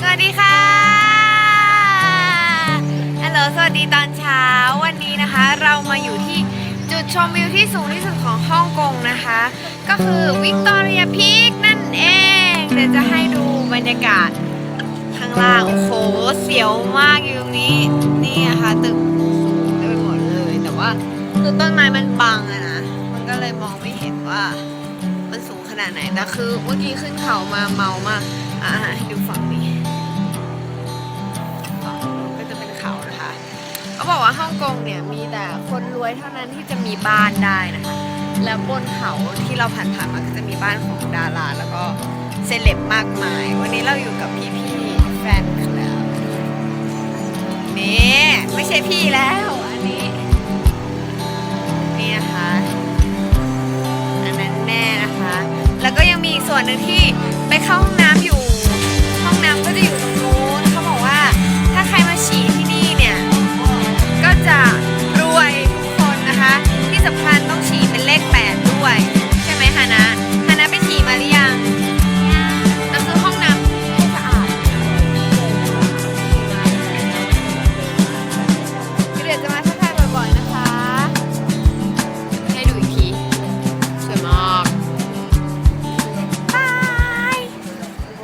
สวัสดีค่ะ ฮัลโหล สวัสดีตอนเช้า วันนี้นะคะเรามาอยู่ที่จุดชมวิวที่สูงที่สุดของฮ่องกงนะคะ ก็คือวิกตอเรียพีคนั่นเอง เดี๋ยวจะให้ดูบรรยากาศข้างล่าง โอ้โห เสียวมากอยู่ตรงนี้ นี่นะคะตึกสูงไปหมดเลย แต่ว่าคือต้นไม้มันบังอะนะ มันก็เลยมองไม่เห็นว่ามันสูงขนาดไหน แต่คือเมื่อกี้ขึ้นเขามาเมามาก อ่าดูฝั่งนี้ บอกว่าฮ่องกงเนี่ยมีแต่คนรวยเท่านั้นที่จะมีบ้านได้นะคะ และบนเขาที่เราผ่านๆมาก็จะมีบ้านของดาราแล้วก็เซเลบมากมาย วันนี้เราอยู่กับพี่ๆแฟนคลับนี่ไม่ใช่พี่แล้ว อันนี้นี่นะคะอันนั้นแม่นะคะ แล้วก็ยังมีอีกส่วนหนึ่งที่ไปเข้าห้อง